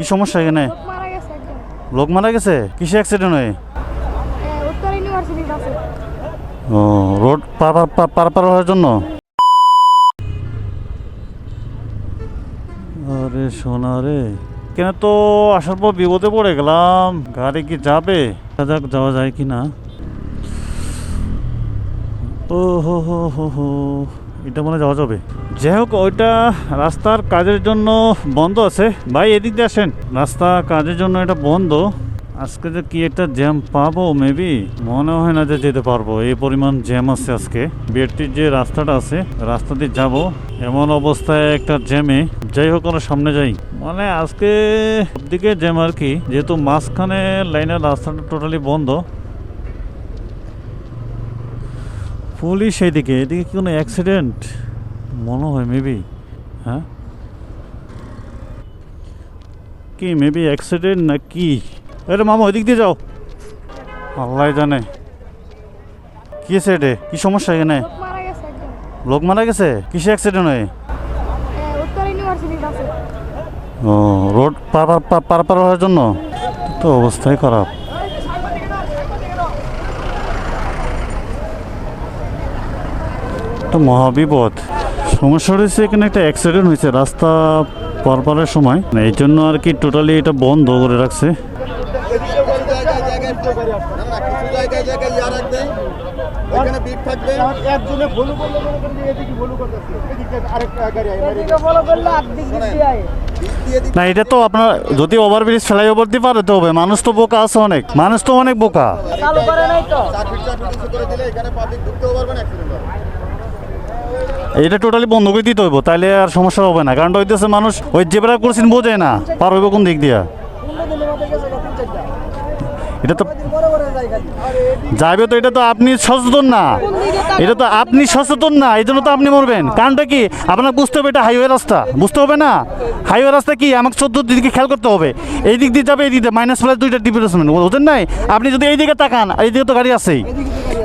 কি সমস্যা এখানে? লোক মারা গেছে কিসে অ্যাক্সিডেন্ট হয়ে? ও রোড পার পার- পার পার পার হওয়ার জন্য? আরে সোনা রে। কেন তো আসার পর বিপদে পড়ে গেলাম। গাড়ি কি যাবে? যাক যাওয়া যায় কি না ও হো হো হো হো। এটা মনে যাওয়া যাবে। যাই হোক ওইটা রাস্তার কাজের জন্য বন্ধ আছে। ভাই, এদিক দিয়ে আসেন। রাস্তা কাজের জন্য এটা বন্ধ। আজকে যে কি একটা জ্যাম পাবো মেবি মনে হয় না যে যেতে পারব। এই পরিমাণ জ্যাম আছে আজকে। বিয়েটির যে রাস্তাটা আছে, রাস্তা দিয়ে যাব। এমন অবস্থায় একটা জ্যামে। যাই হোক আমরা সামনে যাই। মানে আজকে দিকে জ্যাম আর কি। যেহেতু মাঝখানে লাইনের রাস্তাটা টোটালি বন্ধ। পুলিশ এদিকে এদিকে কি কোনো অ্যাক্সিডেন্ট মনে হয় মেবি হ্যাঁ? কি মেবি অ্যাক্সিডেন্ট না কি? আরে মামা ওইদিক দিয়ে যাও। আল্লাহ জানে। কি আছে এটা? কি সমস্যা এখানে? লোক মারা গেছে কিসে অ্যাক্সিডেন্ট হয়ে? ও রোড পার পার পার হওয়ার জন্য? তো অবস্থাই খারাপ। তো মহাবিপদ। সমস্যা হয়েছে এখানে একটা অ্যাক্সিডেন্ট হয়েছে রাস্তা পারপারের সময়। মানে এই জন্য আর কি টোটালি এটা বন্ধ করে রাখছে। না এটা তো আপনার যদি ওভারব্রিজ ফেলাই ওভার দিয়ে পারে তো হবে। মানুষ তো বোকা আছে অনেক। মানুষ তো অনেক বোকা। চালু করে নাই তো। চার ফিট চার ফিট করে দিলে এখানে পাবলিক ঢুকতেও পারবে না অ্যাক্সিডেন্ট হবে। এটা টোটালি বন্ধ করে দিতে হইব, তাইলে আর সমস্যা হবে না। কারণ হইতেছে মানুষ ওই জেবরা করছেন বোঝে না, পার হইব কোন দিক দিয়া। এটা তো যাইবে তো, এটা তো আপনি সচেতন না। এটা তো আপনি সচেতন না, এই জন্য তো আপনি মরবেন। কারণটা কি? আপনার বুঝতে হবে এটা হাইওয়ে রাস্তা। বুঝতে হবে না? হাইওয়ে রাস্তা কি? আমাকে চোদ্দ দিকে খেয়াল করতে হবে। এই দিক দিয়ে যাবে, এই দিকে মাইনাস প্লাস দুইটা ডিপ্লেসমেন্ট বুঝেন নাই? আপনি যদি এই দিকে তাকান এই দিকে তো গাড়ি আছেই।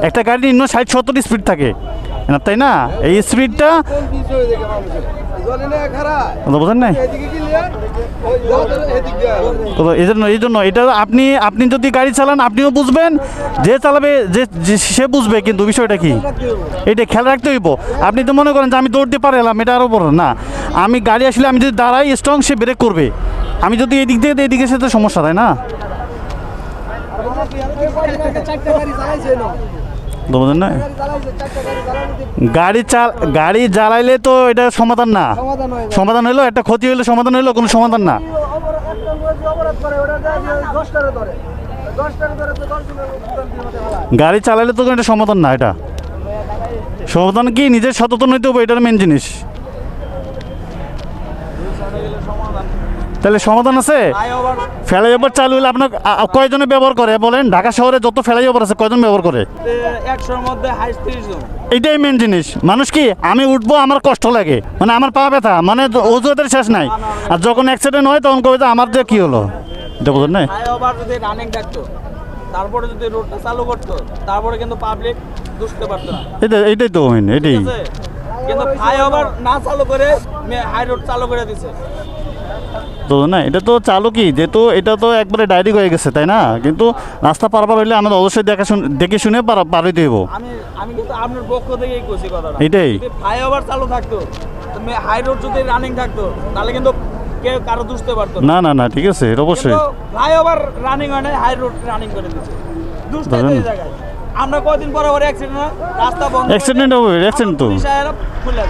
একটা গাড়ি নিম্ন ষাট সত্তর স্পিড থাকে। তাই না? এই স্পিডটা? এই জন্য এই জন্য এটা আপনি আপনি যদি গাড়ি চালান আপনিও বুঝবেন। যে চালাবে যে সে বুঝবে কিন্তু বিষয়টা কি? এটা খেয়াল রাখতে হইব। আপনি তো মনে করেন যে আমি দৌড়তে পারলাম এটা আরও বড়। না আমি গাড়ি আসলে আমি যদি দাঁড়াই স্ট্রং সে ব্রেক করবে। আমি যদি এদিক দিয়ে দিই, এদিকে সে তো সমস্যা তাই না? চালাইছে না গাড়ি চাল গাড়ি জ্বালাইলে তো এটা সমাধান না। সমাধান হলো একটা ক্ষতি হইলে সমাধান হলো কোনো সমাধান না। গাড়ি চালাইলে তো এটা সমাধান না এটা। সমাধান কি? নিজের সচেতন হইতে হবে এটার মেন জিনিস। তাহলে সমাধান আছে? ফ্লাইওভার চালু হলে আপনার কয়জনে ব্যবহার করে? বলেন ঢাকা শহরে যত ফ্লাইওভার আছে কয়জন ব্যবহার করে? এটাই মেন জিনিস। মানুষ কি আমি উঠবো আমার কষ্ট লাগে। মানে আমার পা ব্যথা মানে অজুহাতের শেষ নাই। আর যখন অ্যাক্সিডেন্ট হয় তখন কবে আমার যে কি হলো? এটা বুঝলেন না তারপরে যদি রোডটা চালু করতো তারপরে কিন্তু পাবলিক বুঝতে পারতো না। এটা এইটাই তো মেন এটাই। কিন্তু ফ্লাইওভার না চালু করে হাই রোড চালু করে দিছে। তো না এটা তো চালু কি? যেহেতু এটা তো একবারে ডাইরেক্ট হয়ে গেছে তাই না? কিন্তু রাস্তা পারাপার হইলে আমাদের অবশ্যই দেখা শুন দেখে শুনে পার হইব। আমি কিন্তু আপনার পক্ষ থেকেই কইছি কথাটা। এটাই। ফ্লাইওভার চালু থাকতো হাই রোড যদি রানিং থাকতো তাহলে কিন্তু কেউ কারও বুঝতে পারতো না। না না ঠিক আছে অবশ্যই। ফ্লাইওভার রানিং হয় না হাই রোড রানিং করে দিচ্ছে দুষ্টাই তো জায়গায়। আমরা কদিন পরে পরে অ্যাক্সিডেন্ট রাস্তা বন্ধ Accident হবে, accident তো। খুলে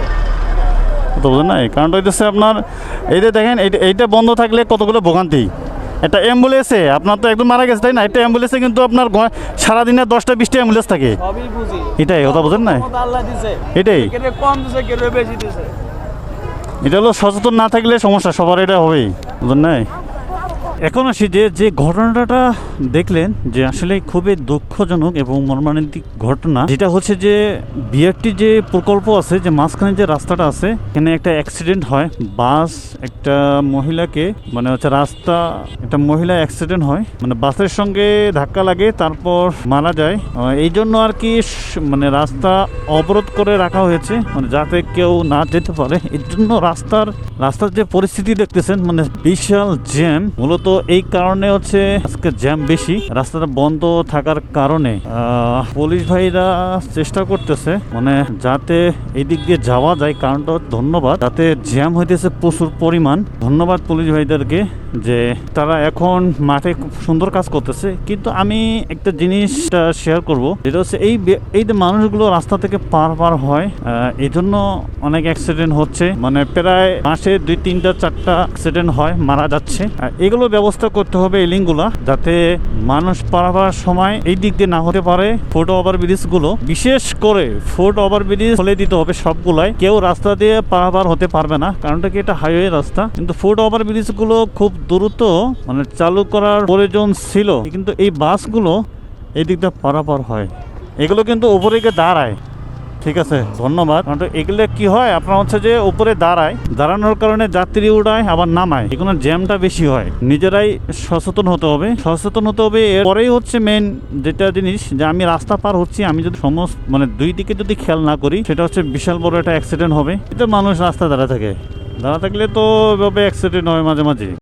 দেয় তো বুঝলেন না কারণটা হইতেছে আপনার এই যে দেখেন এইটা বন্ধ থাকলে কতগুলো ভোগান্তি? একটা অ্যাম্বুলেন্সে আপনার তো একদম মারা গেছে তাই না? একটা অ্যাম্বুলেন্সে কিন্তু আপনার সারাদিনে দশটা বিশটা অ্যাম্বুলেন্স থাকে। এটাই কথা বুঝেন না এটাই। এটা হলো সচেতন না থাকলে সমস্যা সবার এটা হবেই। বুঝলেন না এখন আসি যে যে ঘটনাটা দেখলেন যে আসলে খুবই দুঃখজনক এবং মর্মান্তিক ঘটনা, যেটা হচ্ছে যে বিআরটি যে প্রকল্প আছে, যে মাঝখানে যে রাস্তাটা আছে, এখানে একটা অ্যাক্সিডেন্ট হয়। বাস একটা মহিলাকে মানে হচ্ছে রাস্তা, একটা মহিলা অ্যাক্সিডেন্ট হয়। মানে বাসের সঙ্গে ধাক্কা লাগে, তারপর মারা যায়। এই জন্য আর কি মানে রাস্তা অবরোধ করে রাখা হয়েছে মানে যাতে কেউ না যেতে পারে। এর জন্য রাস্তার রাস্তার যে পরিস্থিতি দেখতেছেন মানে বিশাল জ্যাম। মূলত এই কারণে হচ্ছে আজকে জ্যাম বেশি। রাস্তাটা বন্ধ থাকার কারণে পুলিশ ভাইরা চেষ্টা করতেছে মানে যাতে এই দিক দিয়ে যাওয়া যায়। কারণটা ধন্যবাদ, যাতে জ্যাম হইতেছে প্রচুর পরিমাণ। ধন্যবাদ পুলিশ ভাইদেরকে যে তারা এখন মাঠে খুব সুন্দর কাজ করতেছে। কিন্তু আমি একটা জিনিসটা শেয়ার করব, যেটা হচ্ছে এই এই যে মানুষগুলো রাস্তা থেকে পার পার হয় এই জন্য অনেক অ্যাক্সিডেন্ট হচ্ছে। মানে প্রায় মাসে দুই, তিনটা, চারটা অ্যাক্সিডেন্ট হয়, মারা যাচ্ছে। এগুলো ব্যবস্থা করতে হবে এই লিঙ্কগুলো, যাতে মানুষ পারাবার সময় এই দিক দিয়ে না হতে পারে ফুট ওভার ব্রিজগুলো। বিশেষ করে ফুট ওভার ব্রিজ খুলে দিতে হবে সবগুলাই। কেউ রাস্তা দিয়ে পারাবার হতে পারবে না, কারণটা কি এটা হাইওয়ে রাস্তা? কিন্তু ফুট ওভার ব্রিজগুলো খুব দ্রুত মানে চালু করার প্রয়োজন ছিল। কিন্তু এই বাসগুলো এই দিক দিয়ে পারাপার হয়। এগুলো কিন্তু উপরে গিয়ে দাঁড়ায়। ঠিক আছে, ধন্যবাদ। এগুলো কি হয়, আপনার হচ্ছে যে উপরে দাঁড়ায়, দাঁড়ানোর কারণে যাত্রী উঠায় আবার নামায়। এগুলো জ্যামটা বেশি হয়। নিজেরাই সচেতন হতে হবে। সচেতন হতে হবে, এরপরেই হচ্ছে মেন যেটা জিনিস, যে আমি রাস্তা পার হচ্ছি, আমি যদি সমস্ত মানে দুই দিকে যদি খেয়াল না করি, সেটা হচ্ছে বিশাল বড় একটা অ্যাক্সিডেন্ট হবে। এটা মানুষ রাস্তা দাঁড়া থাকে। দাঁড়া থাকলে তো এভাবে অ্যাক্সিডেন্ট হয় মাঝে মাঝে।